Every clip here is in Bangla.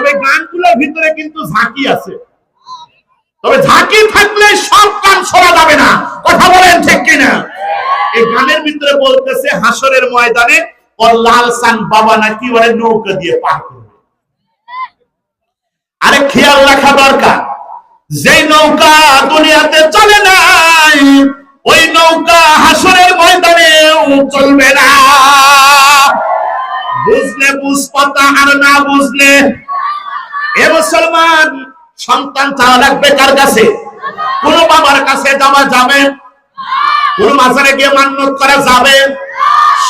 তবে গানগুলোর ভিতরে কিন্তু ঝাঁকি আছে। তবে ঝাঁকি থাকলে সব গান শোনা যাবে না। কথা বলেন ঠিক কিনা? এই গানের ভিতরে বলতেছে, হাসরের ময়দানে লাল সান বাবা নাকি দিয়ে পার করবে। আরে খেয়াল রাখা দরকার যে নৌকা দুনিয়াতে চলে নাই, ওই নৌকা হাসরের ময়দানেও চলবে না। বুঝলে বুঝপতা আর না বুঝলে এ মুসলমান, সন্তান চাওয়া লাগবে কার কাছে? কোন বাবার কাছে যাবে? কোন মাজারে গিয়ে করা যাবে?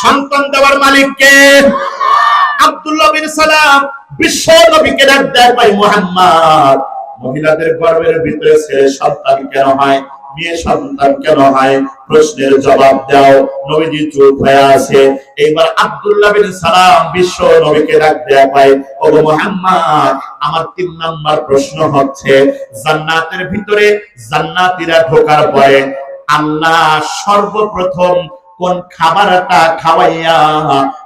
সন্তান দেওয়ার মালিককে আব্দুল্লাহ বিন সালাম বিশ্ব ডাক দেয় ভাই মোহাম্মদ। মহিলাদের গর্বের ভিতরে সে সন্তান কেন হয়? মেয়ে সন্তান কেন হয়? প্রশ্নের জবাব দাও। নবীজি চুপ হয়ে আছে। এইবার আব্দুল্লাহ বিন সালাম বিশ্ব নবীকে ডাক দেয়া পায় ও গো মুহাম্মদ, আমার তিন নাম্বার প্রশ্ন হচ্ছে, জান্নাতের ভিতরে জান্নাতীরা ঢোকার পরে আল্লাহ সর্বপ্রথম কোন খাবারটা খাওয়াইয়া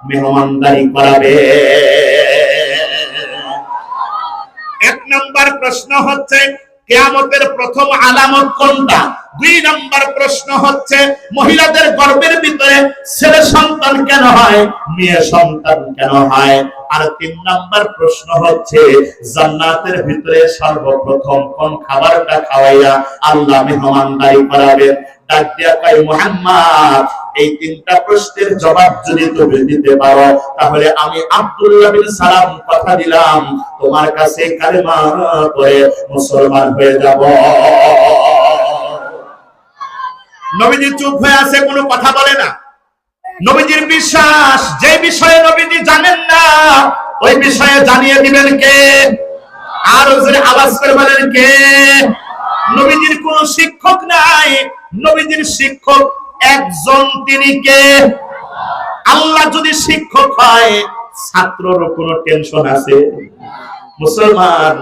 মেহমানদারি করাবে? এক নম্বর প্রশ্ন হচ্ছে কেয়ামতের প্রথম আলামত কোনটা? দুই নম্বর প্রশ্ন হচ্ছে, মহিলাদের গর্ভের ভিতরে ছেলে সন্তান কেন হয়, মেয়ে সন্তান কেন হয়? আর তিন নম্বর প্রশ্ন হচ্ছে, জান্নাতের ভিতরে সর্বপ্রথম কোন খাবারটা খাওয়াইয়া আল্লাহ মেহমানদারি করাবেন? ডাক দিয়া কয়, মুহাম্মদ এই তিনটা প্রশ্নের জবাব যদি তুমি দিতে পারো, তাহলে আমি আব্দুল্লাহ বিন সালাম কথা দিলাম। তোমার কাছে কালেমা করে মুসলমান হয়ে যাব। নবীজি চুপ হয়ে আছে, কোনো কথা বলে না। নবীজির বিশ্বাস, যে বিষয়ে নবীজি জানেন না, ওই বিষয়ে জানিয়ে দিবেন কে? আর জোরে আওয়াজ করে বলেন কে? নবীজির কোন শিক্ষক নাই। নবীজির শিক্ষক একজন তিনি কে? আল্লাহ যদি শিক্ষক হয় ছাত্রর কোনো টেনশন আছে। মুসলমান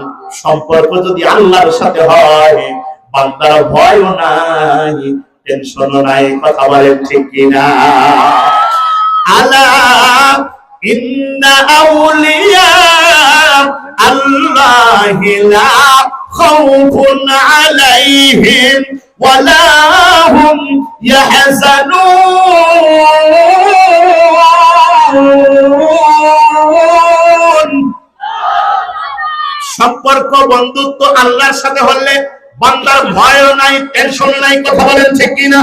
সম্পর্ক যদি আল্লাহর সাথে হয়, বান্দার ভয়ও নাই টেনশনও নাই, কথা বলেন ঠিক কিনা? আলা ইন্না আউলিয়া আল্লাহি লা খাউফুন আলাইহিম। ওয়ালা হুম ইয়াহজানুন সম্পর্ক, বন্ধুত্ব, আল্লাহর সাথে হলে বান্দার ভয়ও নাই টেনশন নাই, কথা বলেন ঠিক কিনা?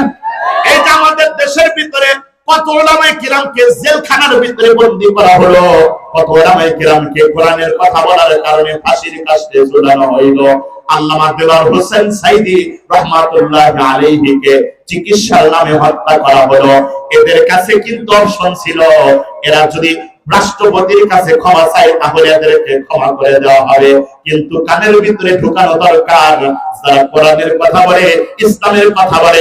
যে আমাদের দেশের ভিতরে কত ওলামায়ে কিরামকে জেলখানার ভিতরে বন্দী করা হলো। কত ওলামায়ে কিরামকে কোরআনের কথা বলার কারণে ফাঁসির কাস্তে ঝুলানো হইল। আল্লামা হোসেন সাইদি রহমাতুল্লাহ চিকিৎসার নামে হত্যা করা হলো। এদের কাছে কিন্তু অপশন ছিল, এরা যদি রাষ্ট্রপতির কাছে ক্ষমা চায়, তাহলে এদেরকে ক্ষমা করে দেওয়া হবে। কিন্তু কানের ভিতরে ঢুকানো দরকার কোরআনের কথা বলে, ইসলামের কথা বলে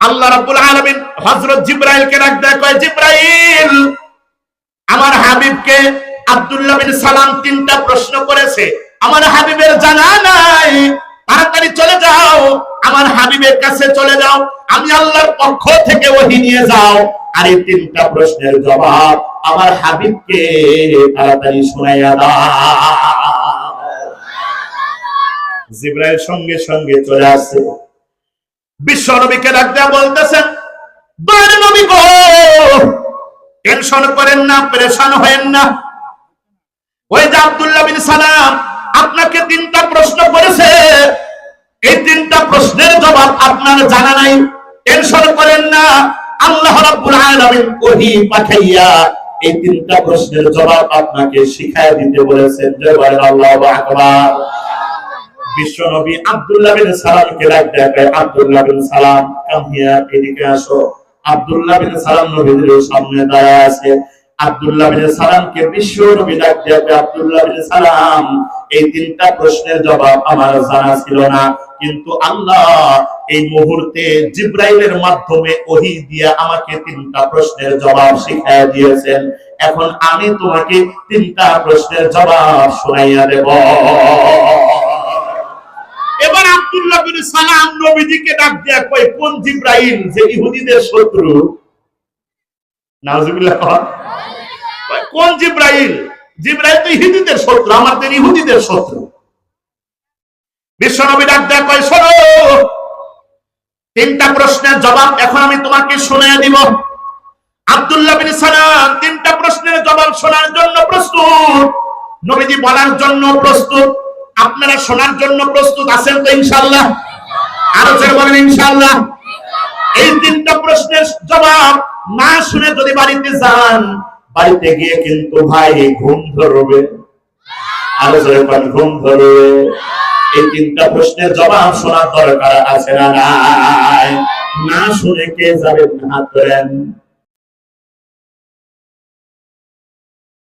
আল্লাহ রাব্বুল আলামিন হযরত জিবরাইলকে ডাক দেয়, কয় জিবরাইল, আমার হাবিবকে আব্দুল্লাহ বিন সালাম তিনটা প্রশ্ন করেছে। আমার হাবিবের জানা নাই। তাড়াতাড়ি চলে যাও। আমার হাবিবের কাছে চলে যাও। আমি আল্লাহর পক্ষ থেকে ওহি নিয়ে যাও। আর এই তিনটা প্রশ্নের জবাব আমার হাবিবকে তাড়াতাড়ি শোনাইয়া দাও। জিব্রাইল সঙ্গে সঙ্গে চলে আসছে বিশ্ব নবীকে ডাক দেয়া বলতেছেন দয়ার টেনশন করেন না, পরেশান না। ওই যে আব্দুল্লাহ বিন সালাম আপনাকে তিনটা প্রশ্ন করেছে। এই তিনটা প্রশ্নের জবাব আপনার জানা নাই। টেনশন করেন না, আল্লাহ রাব্বুল আলামিন ওহী পাঠাইয়া এই তিনটা প্রশ্নের জবাব আপনাকে শিখায় দিতে বলেছেন। জয় আল্লাহু আকবার। বিশ্ব নবী আব্দুল্লাহ বিন আব্দুল্লাহ বিন সালাম এদিকে আসো। আব্দুল্লাহ বিন সালাম সামনে দাঁড়ায় আছে। আব্দুল্লাহ বিন বিশ্ব নবী ডাক আব্দুল্লাহ বিন সালাম, এই তিনটা প্রশ্নের জবাব আমার জানা ছিল না। কিন্তু আল্লাহ এই মুহূর্তে জিব্রাইলের মাধ্যমে ওহি দিয়ে আমাকে তিনটা প্রশ্নের জবাব শিখাইয়া দিয়েছেন। এখন আমি তোমাকে তিনটা প্রশ্নের জবাব শোনাইয়া দেব। বিন সালাম নবীজিকে ডাক দিয়া কয়, কোন জিব্রাইল যে ইহুদিদের শত্রু? কোন তো ইহুদিদের শত্রু, আমাদের ইহুদিদের শত্রু। বিশ্বনবী ডাক কয়, শোনো, তিনটা প্রশ্নের জবাব এখন আমি তোমাকে শুনে দিব। আব্দুল্লাহ বিন সালাম তিনটা প্রশ্নের জবাব শোনার জন্য প্রস্তুত, নবীজি বলার জন্য প্রস্তুত। আপনারা শোনার জন্য প্রস্তুত আছেন তো ইনশাআল্লাহ? আরও বলেন ইনশাআল্লাহ। এই তিনটা প্রশ্নের জবাব না শুনে যদি বাড়িতে যান, বাড়িতে গিয়ে কিন্তু ভাই ঘুম ধরবে। আরও জোরে বলেন, ঘুম ধরবে। এই তিনটা প্রশ্নের জবাব শোনার দরকার আছে না না শুনে কে যাবেন হাত ধরেন।